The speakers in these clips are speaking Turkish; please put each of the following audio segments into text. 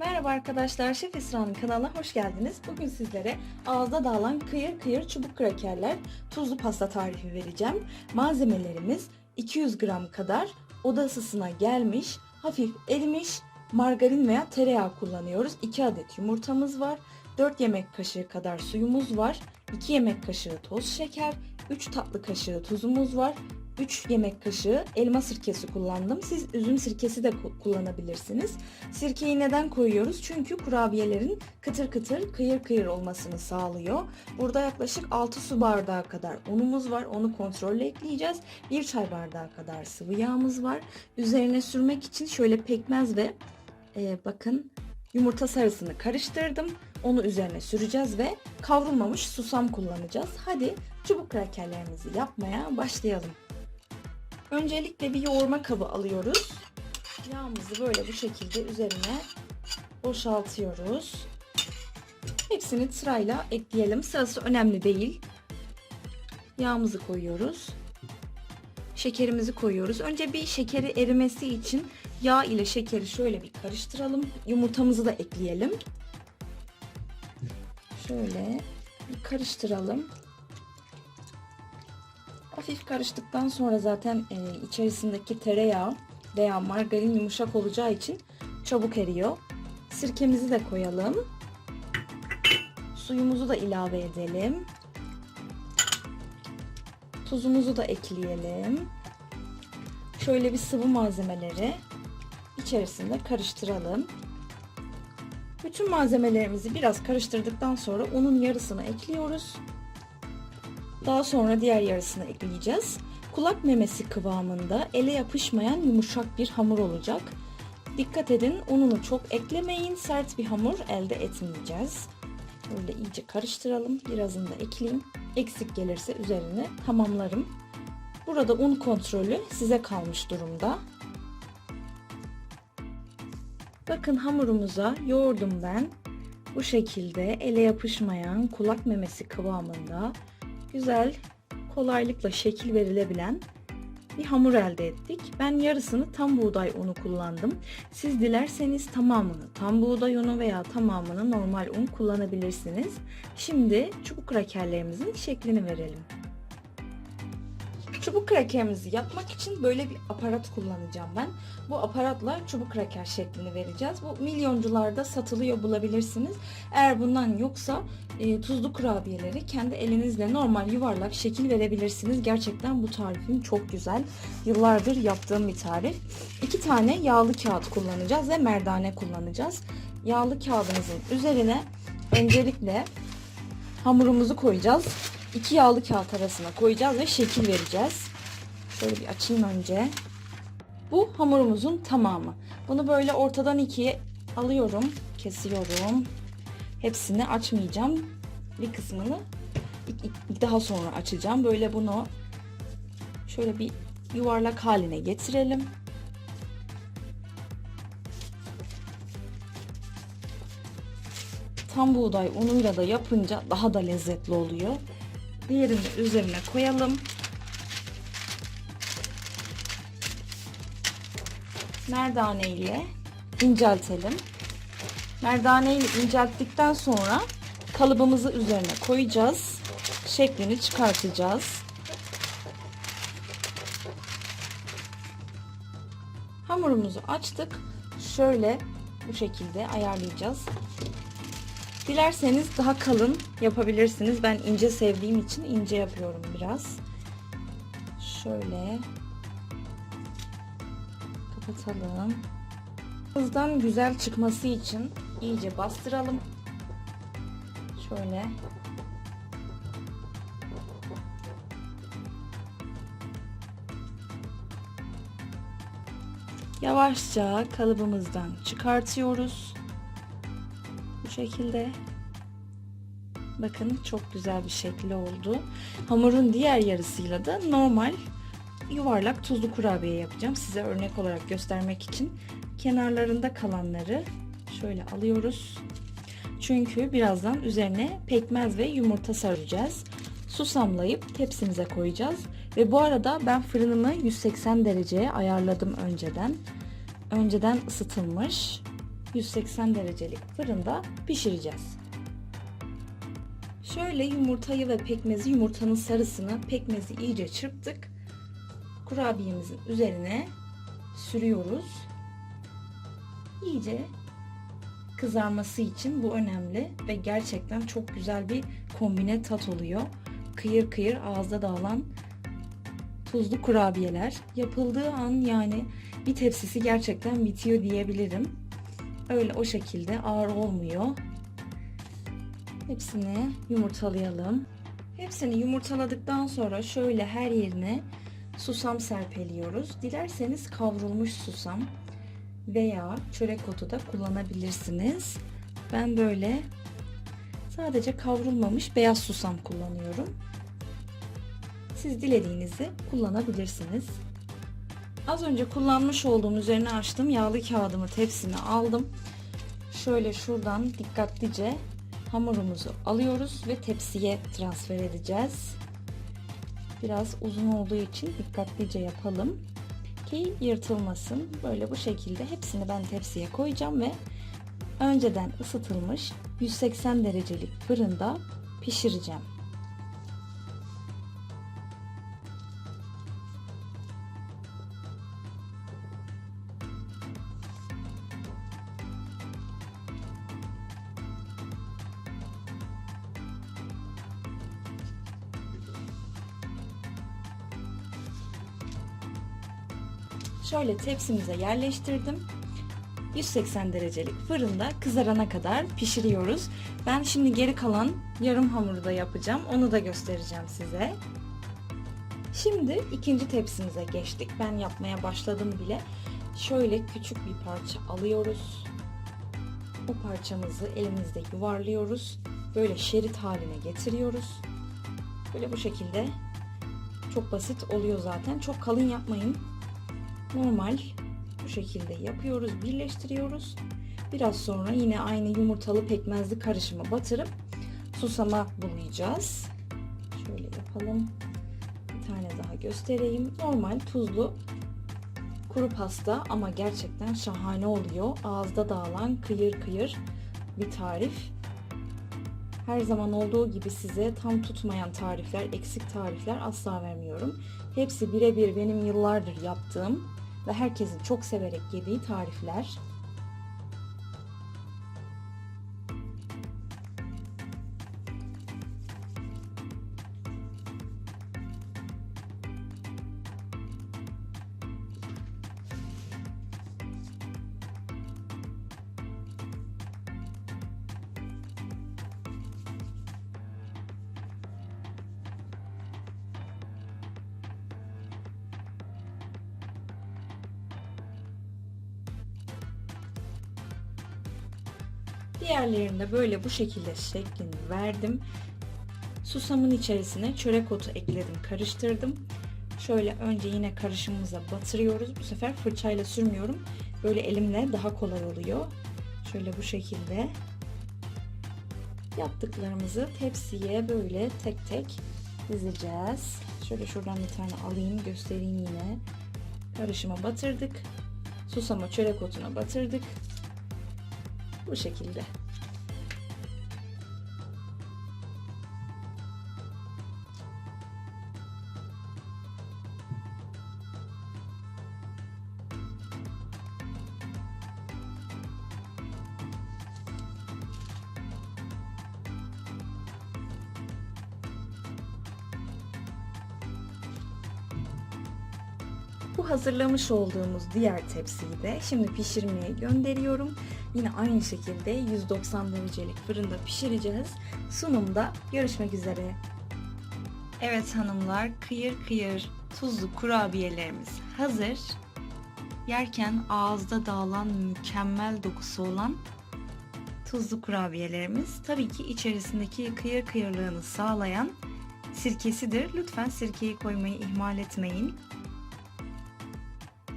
Merhaba arkadaşlar, Şef İsra'nın kanalına hoş geldiniz. Bugün sizlere ağızda dağılan kıyır kıyır çubuk krakerler, tuzlu pasta tarifi vereceğim. Malzemelerimiz 200 gram kadar oda ısısına gelmiş, hafif erimiş margarin veya tereyağı kullanıyoruz. 2 adet yumurtamız var, 4 yemek kaşığı kadar suyumuz var, 2 yemek kaşığı toz şeker, 3 tatlı kaşığı tuzumuz var, 3 yemek kaşığı elma sirkesi kullandım. Siz üzüm sirkesi de ku- kullanabilirsiniz. Sirkeyi neden koyuyoruz? Çünkü kurabiyelerin kıtır kıtır, kıyır kıyır olmasını sağlıyor. Burada yaklaşık 6 su bardağı kadar unumuz var. Onu kontrolle ekleyeceğiz. 1 çay bardağı kadar sıvı yağımız var. Üzerine sürmek için şöyle pekmez ve e, bakın yumurta sarısını karıştırdım. Onu üzerine süreceğiz ve kavrulmamış susam kullanacağız. Hadi çubuk krakerlerimizi yapmaya başlayalım. Öncelikle bir yoğurma kabı alıyoruz. Yağımızı böyle bu şekilde üzerine boşaltıyoruz. Hepsini sırayla ekleyelim. Sırası önemli değil. Yağımızı koyuyoruz. Şekerimizi koyuyoruz. Önce bir şekeri erimesi için yağ ile şekeri şöyle bir karıştıralım. Yumurtamızı da ekleyelim. Şöyle bir karıştıralım. Hafif karıştıktan sonra zaten e, içerisindeki tereyağı veya margarin yumuşak olacağı için çabuk eriyor. Sirkemizi de koyalım. Suyumuzu da ilave edelim. Tuzumuzu da ekleyelim. Şöyle bir sıvı malzemeleri içerisinde karıştıralım. Bütün malzemelerimizi biraz karıştırdıktan sonra unun yarısını ekliyoruz. Daha sonra diğer yarısını ekleyeceğiz. Kulak memesi kıvamında ele yapışmayan yumuşak bir hamur olacak. Dikkat edin ununu çok eklemeyin. Sert bir hamur elde etmeyeceğiz. Böyle iyice karıştıralım. Birazını da ekleyeyim. Eksik gelirse üzerine tamamlarım. Burada un kontrolü size kalmış durumda. Bakın hamurumuza yoğurdum ben. Bu şekilde ele yapışmayan kulak memesi kıvamında güzel kolaylıkla şekil verilebilen bir hamur elde ettik. Ben yarısını tam buğday unu kullandım. Siz dilerseniz tamamını tam buğday unu veya tamamını normal un kullanabilirsiniz. Şimdi çubuk krakerlerimizin şeklini verelim. Çubuk krakerimizi yapmak için böyle bir aparat kullanacağım ben. Bu aparatla çubuk kraker şeklini vereceğiz. Bu milyoncularda satılıyor bulabilirsiniz. Eğer bundan yoksa e, tuzlu kurabiyeleri kendi elinizle normal yuvarlak şekil verebilirsiniz. Gerçekten bu tarifim çok güzel. Yıllardır yaptığım bir tarif. İki tane yağlı kağıt kullanacağız ve merdane kullanacağız. Yağlı kağıdımızın üzerine öncelikle hamurumuzu koyacağız. İki yağlı kağıt arasına koyacağız ve şekil vereceğiz. Şöyle bir açayım önce. Bu hamurumuzun tamamı. Bunu böyle ortadan ikiye alıyorum, kesiyorum. Hepsini açmayacağım. Bir kısmını daha sonra açacağım. Böyle bunu şöyle bir yuvarlak haline getirelim. Tam buğday unuyla da yapınca daha da lezzetli oluyor. Diğerini üzerine koyalım. Merdane ile inceltelim. Merdane ile incelttikten sonra kalıbımızı üzerine koyacağız. Şeklini çıkartacağız. Hamurumuzu açtık. Şöyle bu şekilde ayarlayacağız. Dilerseniz daha kalın yapabilirsiniz. Ben ince sevdiğim için ince yapıyorum biraz. Şöyle kapatalım. Hızdan güzel çıkması için iyice bastıralım. Şöyle Yavaşça kalıbımızdan çıkartıyoruz. Şekilde. Bakın çok güzel bir şekli oldu. Hamurun diğer yarısıyla da normal yuvarlak tuzlu kurabiye yapacağım. Size örnek olarak göstermek için kenarlarında kalanları şöyle alıyoruz. Çünkü birazdan üzerine pekmez ve yumurta saracağız. Susamlayıp tepsimize koyacağız. Ve bu arada ben fırınımı 180 dereceye ayarladım önceden. Önceden ısıtılmış. 180 derecelik fırında pişireceğiz. Şöyle yumurtayı ve pekmezi, yumurtanın sarısını, pekmezi iyice çırptık. Kurabiyemizin üzerine sürüyoruz. İyice kızarması için bu önemli ve gerçekten çok güzel bir kombine tat oluyor. Kıyır kıyır ağızda dağılan tuzlu kurabiyeler. Yapıldığı an yani bir tepsisi gerçekten bitiyor diyebilirim. Öyle o şekilde ağır olmuyor. Hepsini yumurtalayalım. Hepsini yumurtaladıktan sonra şöyle her yerine susam serpeliyoruz. Dilerseniz kavrulmuş susam veya çörek otu da kullanabilirsiniz. Ben böyle sadece kavrulmamış beyaz susam kullanıyorum. Siz dilediğinizi kullanabilirsiniz. Az önce kullanmış olduğum üzerine açtım yağlı kağıdımı tepsine aldım. Şöyle şuradan dikkatlice hamurumuzu alıyoruz ve tepsiye transfer edeceğiz. Biraz uzun olduğu için dikkatlice yapalım ki yırtılmasın. Böyle bu şekilde hepsini ben tepsiye koyacağım ve önceden ısıtılmış 180 derecelik fırında pişireceğim. Şöyle tepsimize yerleştirdim. 180 derecelik fırında kızarana kadar pişiriyoruz. Ben şimdi geri kalan yarım hamuru da yapacağım. Onu da göstereceğim size. Şimdi ikinci tepsimize geçtik. Ben yapmaya başladım bile. Şöyle küçük bir parça alıyoruz. Bu parçamızı elimizde yuvarlıyoruz. Böyle şerit haline getiriyoruz. Böyle bu şekilde çok basit oluyor zaten. Çok kalın yapmayın normal bu şekilde yapıyoruz, birleştiriyoruz. Biraz sonra yine aynı yumurtalı pekmezli karışımı batırıp susama bulayacağız. Şöyle yapalım. Bir tane daha göstereyim. Normal tuzlu kuru pasta ama gerçekten şahane oluyor. Ağızda dağılan kıyır kıyır bir tarif. Her zaman olduğu gibi size tam tutmayan tarifler, eksik tarifler asla vermiyorum. Hepsi birebir benim yıllardır yaptığım ve herkesin çok severek yediği tarifler. Diğerlerinde böyle bu şekilde şeklini verdim. Susamın içerisine çörek otu ekledim, karıştırdım. Şöyle önce yine karışımımıza batırıyoruz. Bu sefer fırçayla sürmüyorum. Böyle elimle daha kolay oluyor. Şöyle bu şekilde yaptıklarımızı tepsiye böyle tek tek dizeceğiz. Şöyle şuradan bir tane alayım göstereyim yine. Karışıma batırdık. Susama çörek otuna batırdık. Bu şekilde. Bu hazırlamış olduğumuz diğer tepsiyi de şimdi pişirmeye gönderiyorum. Yine aynı şekilde 190 derecelik fırında pişireceğiz. Sunumda görüşmek üzere. Evet hanımlar kıyır kıyır tuzlu kurabiyelerimiz hazır. Yerken ağızda dağılan mükemmel dokusu olan tuzlu kurabiyelerimiz. Tabii ki içerisindeki kıyır kıyırlığını sağlayan sirkesidir. Lütfen sirkeyi koymayı ihmal etmeyin.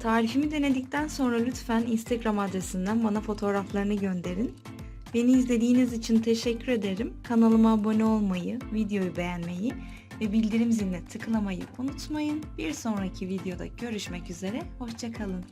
Tarifimi denedikten sonra lütfen Instagram adresinden bana fotoğraflarını gönderin. Beni izlediğiniz için teşekkür ederim. Kanalıma abone olmayı, videoyu beğenmeyi ve bildirim ziline tıklamayı unutmayın. Bir sonraki videoda görüşmek üzere. Hoşçakalın.